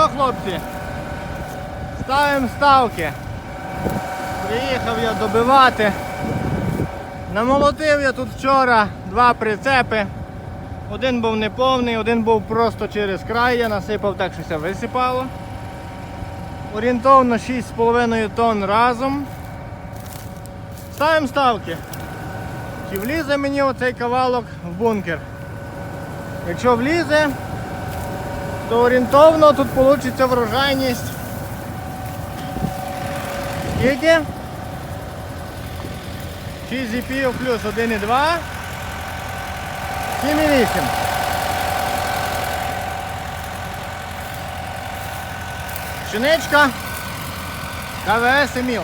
хлопці. Ставимо ставки. Приїхав я добивати. Намолотив я тут вчора два прицепи. Один був неповний, один був просто через край, я насипав так, що все висипало. Орієнтовно 6,5 тонн разом. Ставимо ставки. Чи влізе мені оцей кавалок в бункер? Якщо влізе, то орієнтовно тут вийде врожайність. Скільки? 6 зіпів плюс 1,2. 7,8. Пшеничка. КВС і міл.